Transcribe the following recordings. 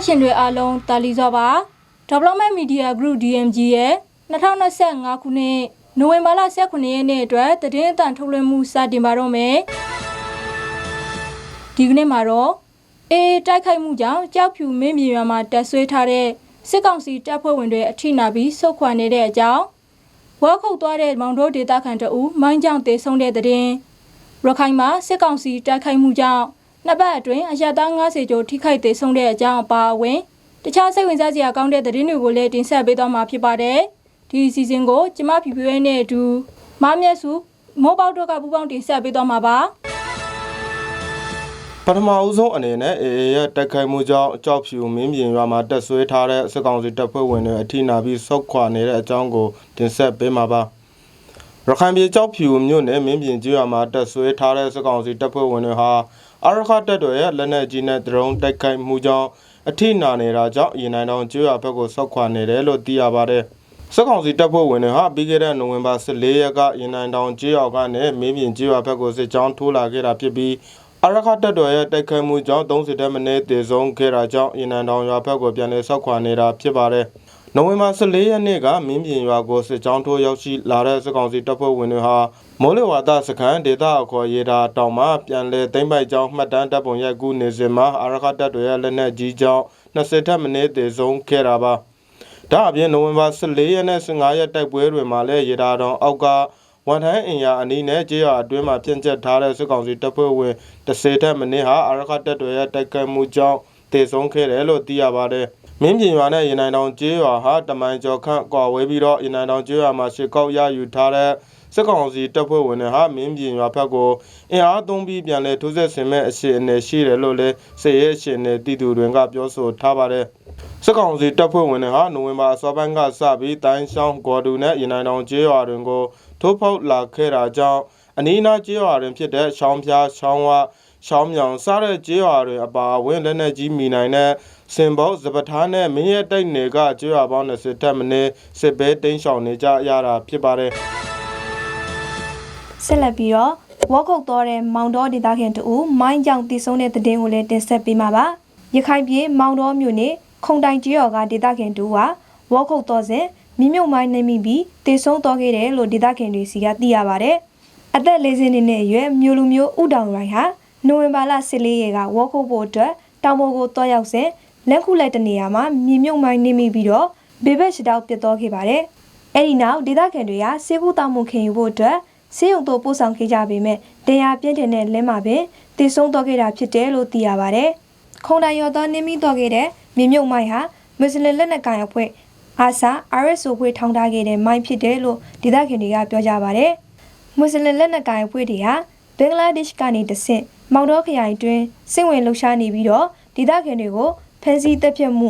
တော်တာရှင်တွေအားလုံးတာလီစွာပါ Development Media Group DMG ရဲ့2025ခုနှစ်နိုဝင်ဘာလ18ရက်နေ့အတွက်တည်င်းအတန်ထုတ်လွှင့်မှုစတင်ပါတော့မယ်ဒီကနေ့မှာတော့အေးတိုက်ခိုက်မှုကြောင့်ကြောက်ဖြူမင်းမြေရွာမှာတက်ဆွဲထားတဲ့စစ်ကောင်စီတပ်ဖွဲ့ဝင်တွေအထိနာပြီးဆုတ်ခွာနေတဲ့အကြောင်းဝါခုတ်သွားတဲ့မောင်တို့ဒေသခံတအူးမိုင်းကြောင့်တေဆုံးတဲ့တဲ့င်းရခိုင်မှာစစ်ကောင်စီတိုက်ခိုက်မှုကြောင့် နှစ်ပတ်အတွင်းအရသား90ကျော်ထိခိုက်သေးဆုံးတဲ့အကြောင်းအပါအဝင်တခြားစိတ်ဝင်စားစရာကောင်းတဲ့သတင်းတွေကိုလည်းတင်ဆက်ပေးသွားမှာဖြစ်ပါတယ်။ဒီအစီအစဉ်ကိုကျမဖြူဖြူရဲ့နဲ့အတူမမျက်စုမိုးပေါက်တော့ကပူပေါင်းတင်ဆက်ပေးသွားမှာပါပထမအဦးဆုံးအနေနဲ့အေအေရဲ့တက်ခိုက်မှုကြောင့်အကြောက်ဖြူမင်းပြင်ရွာမှာတက်ဆွဲထားတဲ့စစ်ကောင်စီတပ်ဖွဲ့ဝင်တွေအထိနာပြီးဆုတ်ခွာနေတဲ့အကြောင်းကိုတင်ဆက်ပေးမှာပါရခိုင်ပြည်ကြောက်ဖြူမြို့နယ်မင်းပြင်ကျွာမှာတက်ဆွဲထားတဲ့စစ်ကောင်စီတပ်ဖွဲ့ဝင်တွေဟာ အာရခတပ်တော်ရဲ့လက်နက်ကြီးနဲ့ဒရုန်းတိုက်ခိုက်မှုကြောင့်အထိနာနေတာကြောင့်ရင်နိုင်တောင်ကျွာဘက်ကိုဆုတ်ခွာနေတယ်လို့သိရပါတယ်စစ်ကောင်စီတပ်ဖွဲ့ဝင်တွေဟာပြီးခဲ့တဲ့နိုဝင်ဘာ14ရက်ကရင်နိုင်တောင်ကျေးရွာကနေမင်းပြင်ကျေးရွာဘက်ကိုစစ်ကြောင်းထိုးလာခဲ့တာဖြစ်ပြီးအရခတပ်တော်ရဲ့တိုက်ခိုက်မှုကြောင့်30တက်မနစ်တည်ဆုံးခဲ့တာကြောင့်ရင်နိုင်တောင်ရွာဘက်ကိုပြန်လည်ဆောက်ခွာနေတာဖြစ်ပါတယ်။ နိုဝင်ဘာ14ရက်နေ့ကမင်းပြင်ရွာကိုစစ်ကြောင်းထိုးရောက်ရှိလာတဲ့စစ်ကောင်စီတပ်ဖွဲ့ဝင်တွေဟာမိုးလေဝသစခန်းဒေသအခေါ်ရေတာတောင်မှပြန်လည်သိမ်းပိုက်ကြောင်းမှတ်တမ်းတပ်ပုံရိုက်ကူးနေစဉ်မှာအရခတပ်တော်ရဲ့လက်နက်ကြီးကြောင့်20တက်မနစ်တည်ဆုံးခဲ့တာပါ။ဒါအပြင်နိုဝင်ဘာ14ရက်နဲ့15ရက်တိုက်ပွဲတွေမှာလည်းရေဒါတောင်အောက်ကဝန်ထမ်းအင်ယာအနီးနဲ့ကြေးရွာအတွင်းမှာပြန့်ကျက်ထားတဲ့စစ်ကောင်စီတပ်ဖွဲ့ဝင်10တက်မနစ်ဟာအရခတပ်တွေရဲ့တိုက်ခိုက်မှုကြောင့်တည်ဆုံးခဲ့တယ်လို့သိရပါတယ်။ မင်းပြင်ရွာနဲ့ရနိုင်တောင်ကြေးရွာဟာတမိုင်ကျော်ခန့်ကွာဝေးပြီးတော့ရနိုင်တောင်ကြေးရွာမှာရှေကောက်ရယူထားတဲ့စစ်ကောင်စီတပ်ဖွဲ့ဝင်တွေဟာမင်းပြင်ရွာဘက်ကိုအင်အားသုံးပြီးပြန်လည်ထိုးစစ်ဆင်မဲ့အခြေအနေရှိတယ်လို့လည်းစစ်ရေးအခြေအနေတည်သူတွေကပြောဆိုထားပါတယ်။စစ်ကောင်စီတပ်ဖွဲ့ဝင်တွေဟာနိုဝင်ဘာအစောပိုင်းကစပြီးတိုင်းရှောင်းဂေါ်ဒူနဲ့ရနိုင်တောင်ကျေးရွာတွင်ကိုထိုးဖောက်လာခဲ့တာကြောင့်အနီးအနားကျေးရွာတွင်ဖြစ်တဲ့ရှောင်းပြားရှောင်းဝရှောင်းမြောင်စတဲ့ကျေးရွာတွေအပါအဝင်လက်နက်ကြီးမိနိုင်တဲ့ စင်ဘောစပထားနဲ့မင်းရဲတိုက်နယ်ကကျေးရွာပေါင်း20တက်မင်းစစ်ပဲတိန်းရှောင်နေကြရတာဖြစ်ပါတယ်ဆက်လက်ပြီးတော့ဝေါကုတ်တော်တဲ့မောင်တော်ဒေသခံတူမိုင်းကြောင်တည်ဆုံးတဲ့တဲ့င်းကိုလည်းတင်ဆက်ပေးမှာပါရခိုင်ပြည်မောင်တော်မြို့နယ်ခုံတိုင်ကျွော်ကဒေသခံတူကဝေါကုတ်တော်စဉ်မိမြုပ်မိုင်းနေမိပြီးတည်ဆုံးတော်ခဲ့တယ်လို့ဒေသခံတွေစီကသိရပါတယ်အသက်40နှစ်နဲ့အရွယ်မျိုးလူမျိုးဥတောင်ရိုင်းဟာနိုဝင်ဘာလ14ရက်ကဝေါကုတ်ဖို့အတွက်တောင်ပေါ်ကိုတွားရောက်စဉ် လက်ခုလက်တနေရာမှာမြေမြုပ်မိုင်းနေမိပြီးတော့ဘေဘက်ရှတောက်ပြတ်တော်ခဲ့ပါတယ်အဲ့ဒီနောက်ဒေသခံတွေကစေဘူးတောင်မှုခင်ယူဖို့အတွက်ဆေးရုံတို့ပို့ဆောင်ခဲ့ကြပေမဲ့တရားပြင်းထန်တဲ့လင်းမှာပင်တည်ဆုံးတော့ခဲ့တာဖြစ်တယ်လို့သိရပါတယ်။ခုံတိုင်ရော်သောနင်းမိတော့ခဲ့တဲ့မြေမြုပ်မိုင်းဟာမွတ်စလင်လက်နက်ကိုင်အဖွဲ့အာဆာ RSO ဖွဲ့ထောင်ထားခဲ့တဲ့မိုင်းဖြစ်တယ်လို့ဒေသခံတွေကပြောကြပါတယ်။မွတ်စလင်လက်နက်ကိုင်အဖွဲ့တွေဟာဘင်္ဂလားဒေ့ရှ်ကနေတဆင့်မောင်တော်ခရိုင်တွင်စိတ်ဝင်လှုပ်ရှားနေပြီးတော့ဒေသခံတွေကို ဖမ်းဆီးတပ်ဖြတ်မှု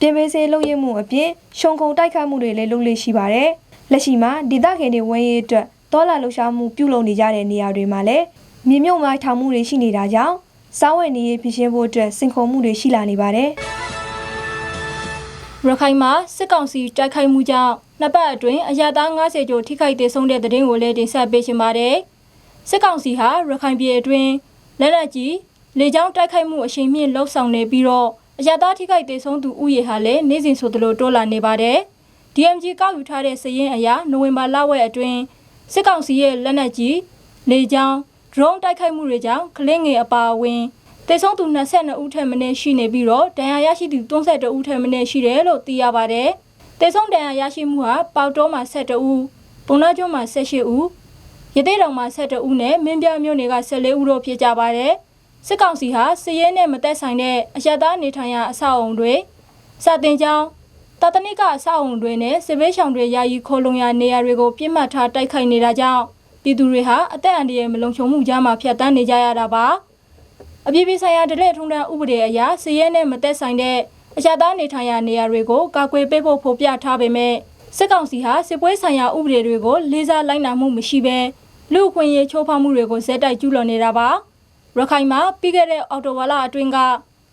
ပြင်ပစေလုပ်ရမှုအပြင်ရှုံခုံတိုက်ခိုက်မှုတွေလည်းလုပ်လို့ရှိပါတယ်။လက်ရှိမှာဒေသခံတွေဝန်ရေးအတွက်တောလာလှူရှားမှုပြုလုပ်နေကြတဲ့နေရာတွေမှာလည်းမြေမြုပ်မိုင်းထောင်မှုတွေရှိနေတာကြောင့်စားဝယ်နေရေးဖြစ်ရှင်းဖို့အတွက်စင်ခုံမှုတွေရှိလာနေပါတယ်။ရခိုင်မှာစစ်ကောင်စီတိုက်ခိုက်မှုကြောင့်နှစ်ပတ်အတွင်းအရသား90ကျော်ထိခိုက်သေးဆုံးတဲ့တဲ့င်းကိုလည်းတင်ဆက်ပေးချင်ပါတယ်။စစ်ကောင်စီဟာရခိုင်ပြည်အတွင်းလက်နက်ကြီးလေကြောင်းတိုက်ခိုက်မှုအရှိန်မြင့်လှုပ်ဆောင်နေပြီးတော့ အရသားထိခိုက်သေးဆုံးသူဥယေဟာလည်းနေ့စဉ်ဆိုသလိုတိုးလာနေပါတယ်။ DMG ကောက်ယူထားတဲ့စည်ရင်းအရာနိုဝင်ဘာလဝက်အတွင်းစစ်ကောင်စီရဲ့လက်နက်ကြီးလေကြောင်း drone တိုက်ခိုက်မှုတွေကြောင့်ကလင်းငယ်အပါအဝင်တေဆုံးသူ22ဦးထက်မနည်းရှိနေပြီးတော့ဒဏ်ရာရရှိသူ32ဦးထက်မနည်းရှိတယ်လို့သိရပါတယ်။တေဆုံးဒဏ်ရာရရှိမှုဟာပေါတောမှာ12ဦး၊ပုံနာကျွန်းမှာ18ဦး၊ရသေးတောင်မှာ12ဦးနဲ့မင်းပြမြို့နယ်က14ဦးတို့ဖြစ်ကြပါတယ်။ စစ်ကောင်စီဟာစည်ရဲနဲ့မသက်ဆိုင်တဲ့အရသားနေထိုင်ရာအဆောက်အုံတွေစတင်ကြောင်းတတနိကအဆောက်အုံတွေနဲ့စစ်ဘေးရှောင်တွေယာယီခိုလုံရာနေရာတွေကိုပြစ်မှတ်ထားတိုက်ခိုက်နေတာကြောင့်ပြည်သူတွေဟာအသက်အန္တရာယ်မလုံခြုံမှုကြားမှာဖြတ်တန်းနေကြရတာပါအပြည်ပြည်ဆိုင်ရာဒလက်ထုံးတန်းဥပဒေအရစည်ရဲနဲ့မသက်ဆိုင်တဲ့အရသားနေထိုင်ရာနေရာတွေကိုကာကွယ်ပေးဖို့ဖော်ပြထားပေမဲ့စစ်ကောင်စီဟာစစ်ပွဲဆိုင်ရာဥပဒေတွေကိုလေးစားလိုက်နာမှုမရှိဘဲလူအခွင့်အရေးချိုးဖောက်မှုတွေကိုဇက်တိုက်ကျူးလွန်နေတာပါ ရခိုင်မှာပြီးခဲ့တဲ့အော်တိုဝါလာအတွင်းက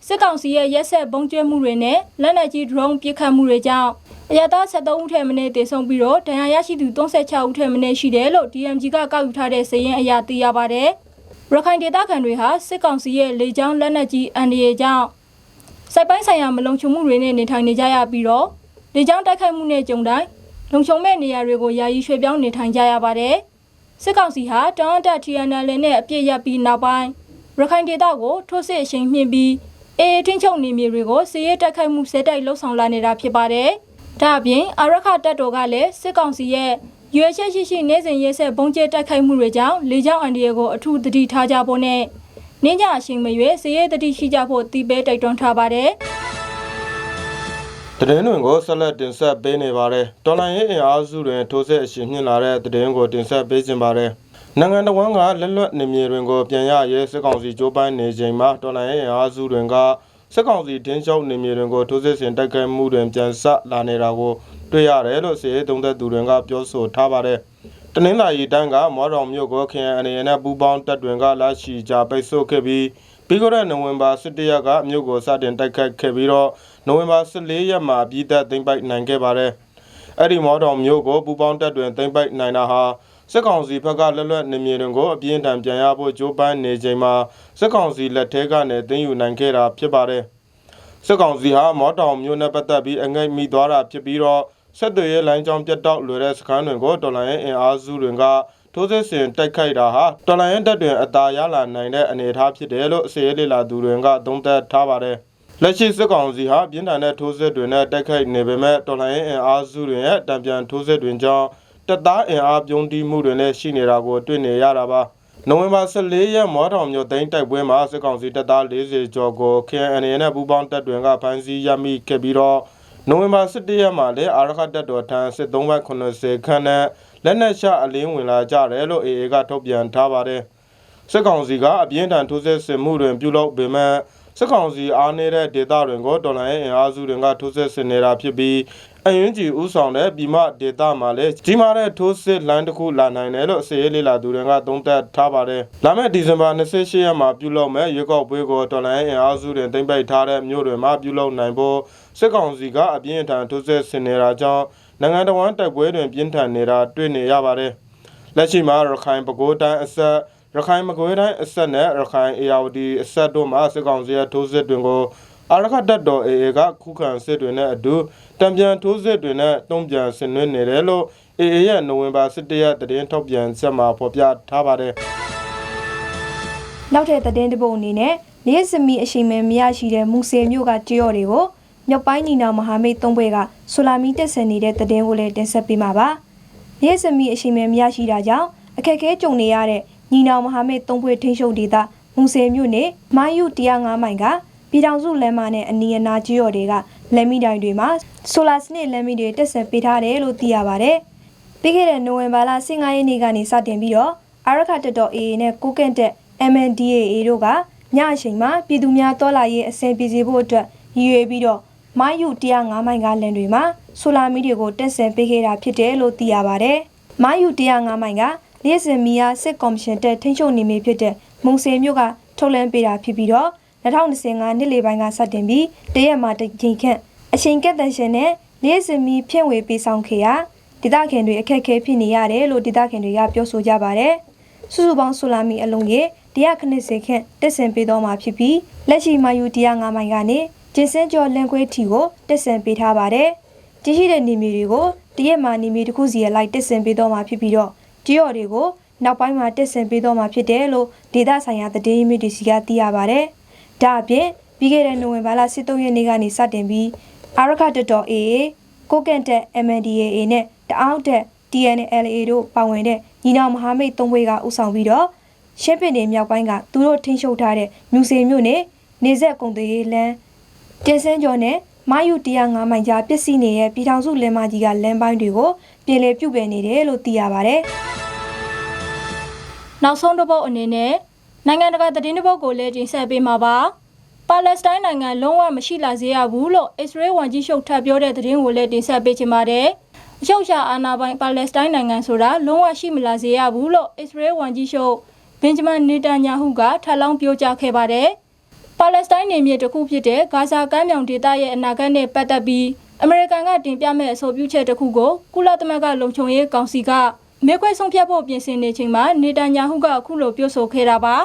စစ်ကောင်စီရဲ့ရက်ဆက်ဘုံကျဲမှုတွေနဲ့လက်နက်ကြီး drone ပစ်ခတ်မှုတွေကြောင့်အရသာ73ဦးထက်မနည်းတည်ဆုံပြီးတော့ဒဏ်ရာရရှိသူ36ဦးထက်မနည်းရှိတယ်လို့ DMG ကကောက်ယူထားတဲ့စာရင်းအရသိရပါတယ်။ရခိုင်ဒေသခံတွေဟာစစ်ကောင်စီရဲ့လေကြောင်းလက်နက်ကြီးအန်ဒီရဲ့ကြောင့်စိုက်ပိုင်းဆိုင်ရာမလုံခြုံမှုတွေနဲ့နေထိုင်နေကြရပြီးတော့လေကြောင်းတိုက်ခိုက်မှုနဲ့ကြုံတိုင်းလုံခြုံမဲ့နေရာတွေကိုယာယီရွှေ့ပြောင်းနေထိုင်ကြရပါတယ်စစ်ကောင်စီဟာတောင်းတ TNL နဲ့အပြစ်ရပ်ပြီးနောက်ပိုင်း ရခိုင်ဒေသကိုထိုးစစ်အရှိန်မြင့်ပြီးအေးထင်းချုပ်နေမြေတွေကိုစီးရဲတိုက်ခိုက်မှုစဲတိုက်လှုပ်ဆောင်လာနေတာဖြစ်ပါတယ်ဒါအပြင်အာရခတပ်တော်ကလည်းစစ်ကောင်စီရဲ့ရွေချက်ရှိရှိနေစဉ်ရဲဆက်ဘုံကျဲတိုက်ခိုက်မှုတွေကြောင့်လေကြောင်းအန်ဒီရဲ့ကိုအထူးသတိထားကြဖို့နဲ့နင်းကြအချိန်မရွေးစည်ရဲတတိရှိကြဖို့တီးပဲတိုက်တွန်းထားပါတယ်တရင်တွေကိုဆက်လက်တင်ဆက်ပေးနေပါတယ်တော်လိုင်းရဲ့အင်အားစုတွင်ထိုးစစ်အရှိန်မြင့်လာတဲ့တရင်ကိုတင်ဆက်ပေးခြင်းပါတယ် နိုင်ငံတော်ဝန်ကလက်လွတ်နေမြေတွင်ကိုပြန်ရရဲစစ်ကောင်စီကြိုးပမ်းနေချိန်မှာတော်လိုင်းရဲ့အင်အားစုတွင်ကစစ်ကောင်စီတင်းချုပ်နေမြေတွင်ကိုထိုးစစ်ဆင်တိုက်ခိုက်မှုတွင်ပြန်ဆက်လာနေတာကိုတွေ့ရတယ်လို့စီရေးသုံးသက်သူတွေကပြောဆိုထားပါတယ်တနင်္လာရီတိုင်းကမော်တော်မြို့ကိုခရိုင်အနေနဲ့ပူပေါင်းတပ်တွင်ကလာရှိကြပိတ်ဆို့ခဲ့ပြီးပြီးခဲ့တဲ့နိုဝင်ဘာ17ရက်ကမြို့ကိုစတင်တိုက်ခိုက်ခဲ့ပြီးတော့နိုဝင်ဘာ14ရက်မှာပြည်သက်သိမ်းပိုက်နိုင်ခဲ့ပါတယ်။အဲ့ဒီမော်တော်မြို့ကိုပူပေါင်းတပ်တွင်သိမ်းပိုက်နိုင်တာဟာ စစ်ကောင်စီဘက်ကလက်လွတ်နေမြေတွေကိုအပြင်းထန်ပြန်ရဖို့ကြိုးပမ်းနေချိန်မှာစစ်ကောင်စီလက်ထဲကနေသိမ်းယူနိုင်ခဲ့တာဖြစ်ပါတယ်။စစ်ကောင်စီဟာမော်တော်မြို့နဲ့ပတ်သက်ပြီးအငိတ်မိသွားတာဖြစ်ပြီးတော့ဆက်သွယ်ရေးလိုင်းကြောင်းပြတ်တောက်လွယ်တဲ့စခန်းတွေကိုတော်လိုင်းရဲ့အင်အားစုတွေကထိုးစစ်ဆင်တိုက်ခိုက်တာဟာတော်လိုင်းရဲ့တပ်တွင်အသာရလာနိုင်တဲ့အနေအထားဖြစ်တယ်လို့အစီအလေးလာသူတွေကသုံးသပ်ထားပါတယ်။လက်ရှိစစ်ကောင်စီဟာပြင်းထန်တဲ့ထိုးစစ်တွေနဲ့တိုက်ခိုက်နေပေမဲ့တော်လိုင်းရင်အင်အားစုတွေရဲ့တံပြန်ထိုးစစ်တွေကြောင့် တပ်သားအင်အားပြုံးတီးမှုတွေနဲ့ရှိနေတာကိုတွေ့နေရတာပါနိုဝင်ဘာ14ရက်မော်တော်မြို့သိမ်းတိုက်ပွဲမှာစစ်ကောင်စီတပ်သား40ကျော်ကို KNN နဲ့ပူးပေါင်းတပ်တွေကဖမ်းဆီးရမိခဲ့ပြီးတော့နိုဝင်ဘာ17ရက်မှာလည်းအာရခတပ်တော်ထံစစ်သုံးဘက်80ခန်းနဲ့လက်နက်ချအလင်းဝင်လာကြတယ်လို့ AA ကထုတ်ပြန်ထားပါတယ်စစ်ကောင်စီကအပြင်းထန်ထိုးစစ်ဆင်မှုတွင်ပြုလုပ်ပေမဲ့ စစ်ကောင်စီအားနေတဲ့ဒေသတွင်ကိုတော်လိုင်းရဲ့အင်အားစုတွေကထိုးစစ်ဆင်နေတာဖြစ်ပြီးအရင်ကြီးဥဆောင်တဲ့ပြည်မဒေသမှာလည်းကြီးမားတဲ့ထိုးစစ်လမ်းတစ်ခုလာနိုင်တယ်လို့အစီအလေးလာသူတွေကသုံးသပ်ထားပါတယ်။လာမယ့်ဒီဇင်ဘာ28ရက်မှာပြုလုပ်မဲ့ရွေးကောက်ပွဲကိုတော်လိုင်းရဲ့အင်အားစုတွေတင်ပိတ်ထားတဲ့မြို့တွေမှာပြုလုပ်နိုင်ဖို့စစ်ကောင်စီကအပြင်းထန်ထိုးစစ်ဆင်နေတာကြောင့်နိုင်ငံတော်ဝန်တိုက်ပွဲတွင်ပြင်းထန်နေတာတွေ့နေရပါတယ်။လက်ရှိမှာရခိုင်ပဲခူးတိုင်းအဆက် ရခိုင်မကွေးတိုင်းအဆက်နဲ့ရခိုင်အေရဝတီအဆက်တို့မှာစစ်ကောင်စီရဲ့ထိုးစစ်တွေကိုအာရခတပ်တော် AA ကခုခံစစ်တွေနဲ့အတူတံပြန်ထိုးစစ်တွေနဲ့တုံ့ပြန်ဆင်နွှဲနေတယ်လို့ AA ရဲ့နိုဝင်ဘာ17ရက်သတင်းထုတ်ပြန်ချက်မှာဖော်ပြထားပါတယ်နောက်ထပ်သတင်းတစ်ပုဒ်အနေနဲ့နေစမီအရှိန်မဲမရရှိတဲ့မူဆယ်မြို့ကကြော်တွေကိုမြောက်ပိုင်းညီနောင်မဟာမိတ်သုံးဘွဲကဆိုလာမီတက်ဆန်နေတဲ့သတင်းကိုလည်းတင်ဆက်ပေးမှာပါ။နေစမီအရှိန်မဲမရရှိတာကြောင့်အခက်အခဲကြုံနေရတဲ့ ညီနောင်မဟာမိတ်သုံးဘွဲထိန်းချုပ်ဒေသမူဆယ်မြို့နယ်မိုင်းယူ105မိုင်ကပြည်ထောင်စုလမ်းမနဲ့အနီးအနားကြော်တွေကလမ်းမီတိုင်တွေမှာဆိုလာစနစ်လမ်းမီတွေတက်ဆန်ပေးထားတယ်လို့သိရပါဗျ။ပြီးခဲ့တဲ့နိုဝင်ဘာလ15ရက်နေ့ကနေစတင်ပြီးတော့အာရခတက်တော် AA နဲ့ကိုကန့်တက် MNDAA တို့ကညအချိန်မှာပြည်သူများတော်လာရေးအစဉ်ပြေစေဖို့အတွက်ရည်ရွယ်ပြီးတော့မိုင်းယူ105မိုင်ကလန်တွေမှာဆိုလာမီတွေကိုတက်ဆင်ပေးခဲ့တာဖြစ်တယ်လို့သိရပါဗျ။မိုင်းယူ105မိုင်က နေ့စဉ်မီယာစစ်ကော်မရှင်တက်ထိန်းချုပ်နေမည်ဖြစ်တဲ့မုံစင်မြို့ကထုတ်လန်းပေးတာဖြစ်ပြီးတော့2025နှစ်လေပိုင်းကစတင်ပြီးတရက်မှာတစ်ချိန်ခန့်အချိန်ကက်တန်ရှင်နဲ့နေ့စဉ်မီဖြန့်ဝေပေးဆောင်ခဲ့ရာဒေသခံတွေအခက်အခဲဖြစ်နေရတယ်လို့ဒေသခံတွေကပြောဆိုကြပါတယ်။စုစုပေါင်းဆိုလာမီအလုံးရေ190ခန့်တက်ဆင်ပေးတော့မှာဖြစ်ပြီးလက်ရှိမာယူ105မိုင်ကနေကျင်းစင်းကျော်လန်ခွေးထီကိုတက်ဆင်ပေးထားပါတယ်။တရှိတဲ့နေမီတွေကိုတရက်မှာနေမီတစ်ခုစီရလိုက်တက်ဆင်ပေးတော့မှာဖြစ်ပြီးတော့ ကြော်တွေကိုနောက်ပိုင်းမှာတက်ဆင်ပေးတော့မှာဖြစ်တယ်လို့ဒေသဆိုင်ရာသတင်းရင်းမြစ်တွေစီကသိရပါတယ်။ဒါအပြင်ပြီးခဲ့တဲ့နိုဝင်ဘာလ23ရက်နေ့ကနေစတင်ပြီးအာရခတက်တော် AA ကိုကန့်တက် MNDAA နဲ့တအောင်းတက် TNLA တို့ပါဝင်တဲ့ညီနောင်မဟာမိတ်သုံးဘွေကဥဆောင်ပြီးတော့ရှင်းပင်နေမြောက်ပိုင်းကသူတို့ထိန်းချုပ်ထားတဲ့မြူစေမြို့နယ်နေဆက်ကုံသေးလန်းတင်စန်းကျော်နဲ့ မာယူ105မိုင်ကြားပစ္စည်းနေတဲ့ပြည်ထောင်စုလမ်းမကြီးကလမ်းပိုင်းတွေကိုပြည်လေပြုတ်ပယ်နေတယ်လို့သိရပါဗျ။နောက်ဆုံးတစ်ပုတ်အနေနဲ့နိုင်ငံတကာသတင်းတစ်ပုတ်ကိုလည်းတင်ဆက်ပေးမှာပါပါလက်စတိုင်းနိုင်ငံလုံးဝမရှိလာစေရဘူးလို့အစ္စရေးဝန်ကြီးချုပ်ထပ်ပြောတဲ့သတင်းကိုလည်းတင်ဆက်ပေးချင်ပါတယ်အချုပ်ချာအာဏာပိုင်ပါလက်စတိုင်းနိုင်ငံဆိုတာလုံးဝရှိမလာစေရဘူးလို့အစ္စရေးဝန်ကြီးချုပ်ဘင်ဂျမန်နေတန်ညာဟုကထပ်လောင်းပြောကြားခဲ့ပါတယ် ပါလက်စတိုင်းနေမြေတစ်ခုဖြစ်တဲ့ဂါဇာကမ်းမြောင်ဒေသရဲ့အနာဂတ်နဲ့ပတ်သက်ပြီးအမေရိကန်ကတင်ပြမဲ့အဆိုပြုချက်တစ်ခုကိုကုလသမဂ္ဂလုံခြုံရေးကောင်စီကမေခွဲဆုံးဖြတ်ဖို့ပြင်ဆင်နေချိန်မှာနေတန်ညာဟုကအခုလိုပြောဆိုခဲ့တာပါ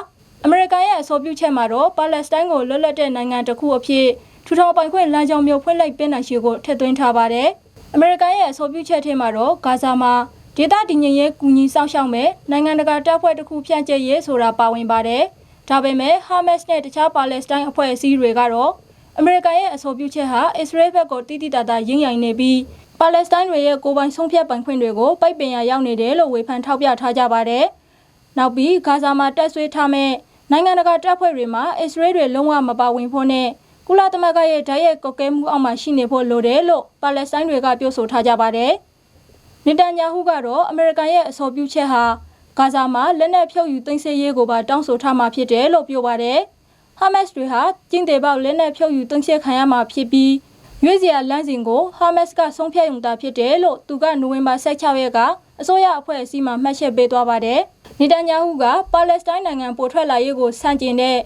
အမေရိကန်ရဲ့အဆိုပြုချက်မှာတော့ပါလက်စတိုင်းကိုလွတ်လပ်တဲ့နိုင်ငံတစ်ခုအဖြစ်ထူထောင်ပိုင်ခွင့်လမ်းကြောင်းမျိုးဖွင့်လိုက်ပေးနိုင်ရှိကိုထည့်သွင်းထားပါတယ်။အမေရိကန်ရဲ့အဆိုပြုချက်ထဲမှာတော့ဂါဇာမှာဒေသတည်ငြိမ်ရေးကူညီဆောင်ရှောက်မဲ့နိုင်ငံတကာတပ်ဖွဲ့တစ်ခုဖြန့်ကျက်ရေးဆိုတာပါဝင်ပါတယ်။ ဒါပေမဲ့ဟာမတ်စ်နဲ့တခြားပါလက်စတိုင်းအဖွဲ့အစည်းတွေကတော့အမေရိကန်ရဲ့အဆိုပြုချက်ဟာအစ္စရေးဘက်ကိုတိတိတတ်တာရင်းရိုင်နေပြီးပါလက်စတိုင်းတွေရဲ့ကိုယ်ပိုင်ဆုံးဖြတ်ပိုင်ခွင့်တွေကိုပိုက်ပင်ရရောက်နေတယ်လို့ဝေဖန်ထောက်ပြထားကြပါတယ်။နောက်ပြီးဂါဇာမှာတက်ဆွေးထားမဲ့နိုင်ငံတကာတပ်ဖွဲ့တွေမှာအစ္စရေးတွေလုံးဝမပါဝင်ဖို့နဲ့ကုလသမဂ္ဂရဲ့ဓာတ်ရိုက်ကွက်ကဲမှုအောက်မှာရှိနေဖို့လိုတယ်လို့ပါလက်စတိုင်းတွေကပြောဆိုထားကြပါတယ်။နေတန်ညာဟုကတော့အမေရိကန်ရဲ့အဆိုပြုချက်ဟာ ဂါဇာမှာလက်နက်ဖြုတ်ယူသိမ်းဆည်းရေးကိုပါတောင်းဆိုထားမှာဖြစ်တယ်လို့ပြောပါတယ်။ဟာမတ်စ်တွေဟာကျင်းသေးပေါက်လက်နက်ဖြုတ်ယူသိမ်းဆည်းခံရမှာဖြစ်ပြီးရွေးစရာလမ်းစဉ်ကိုဟာမတ်စ်ကဆုံးဖြတ်ရုံသာဖြစ်တယ်လို့သူကနိုဝင်ဘာ16ရက်ကအစိုးရအဖွဲ့အစည်းမှမှတ်ချက်ပေးသွားပါတယ်။နေတန်ညာဟုကပါလက်စတိုင်းနိုင်ငံပိုထွက်လာရေးကိုစန့်ကျင်တဲ့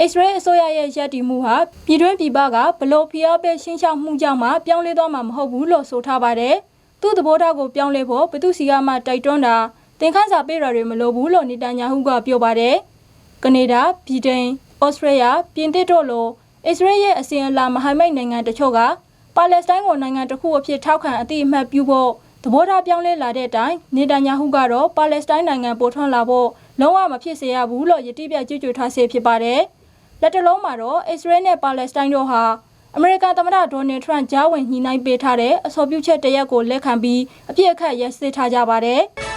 အစ္စရေးအစိုးရရဲ့ရည်တည်မှုဟာပြည်တွင်းပြည်ပကဘလို့ဖျားပဲရှင်းချမှုကြောင့်မှပြောင်းလဲသွားမှာမဟုတ်ဘူးလို့ဆိုထားပါတယ်။သူ့သဘောထားကိုပြောင်းလဲဖို့ဘသူစီကမှတိုက်တွန်းတာ သင်ခန်းစာပေးတာတွေမလိုဘူးလို့နေတန်ညာဟုကပြောပါတယ်။ကနေဒါ၊ဗြိတိန်၊ဩစတြေးလျ၊ပြင်သစ်တို့လိုအစ္စရေးရဲ့အစဉ်အလာမဟာမိတ်နိုင်ငံတချို့ကပါလက်စတိုင်းကိုနိုင်ငံတစ်ခုအဖြစ်ထောက်ခံအတိအမှတ်ပြုဖို့သဘောထားပြောင်းလဲလာတဲ့အတိုင်းနေတန်ညာဟုကတော့ပါလက်စတိုင်းနိုင်ငံပိုထွန်းလာဖို့လုံးဝမဖြစ်စေရဘူးလို့ယတိပြကြွကြွထားစေဖြစ်ပါတယ်။လက်တလုံးမှာတော့အစ္စရေးနဲ့ပါလက်စတိုင်းတို့ဟာအမေရိကန်သမ္မတဒေါ်နယ်ထရန့်ကြားဝင်ညှိနှိုင်းပေးထားတဲ့အဆိုပြုချက်တရက်ကိုလက်ခံပြီးအပြစ်အခတ်ရစထားကြပါတယ်။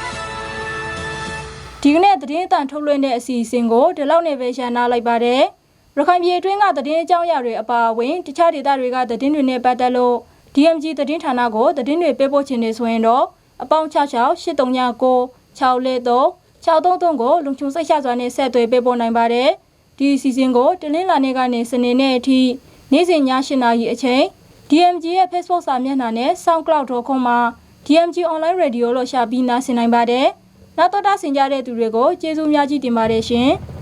ဒီကနေ့သတင်းအတန်ထုတ်လွှင့်တဲ့အစီအစဉ်ကိုဒီလောက်နေပဲရန်နာလိုက်ပါတယ်။ရခိုင်ပြည်အတွင်းကသတင်းအကြောင်းအရာတွေအပါအဝင်တခြားဒေသတွေကသတင်းတွေနဲ့ပတ်သက်လို့ DMG သတင်းဌာနကိုသတင်းတွေပေးပို့ခြင်းနေဆိုရင်တော့အပေါင်း66 839 643 633ကိုလုံချုံစိတ်ချစွာနဲ့ဆက်သွယ်ပေးပို့နိုင်ပါတယ်။ဒီအစီအစဉ်ကိုတင်းလင်းလာနေကနေစနေနေ့အထိနေ့စဉ်ည7:00နာရီအချိန် DMG ရဲ့ Facebook စာမျက်နှာနဲ့ soundcloud.com မှာ DMG online radio လို့ရှာပြီးနားဆင်နိုင်ပါတယ်။ နောက်တော့တာဆင်ကြတဲ့သူတွေကိုကျေးဇူးများကြီးတင်ပါတယ်ရှင်။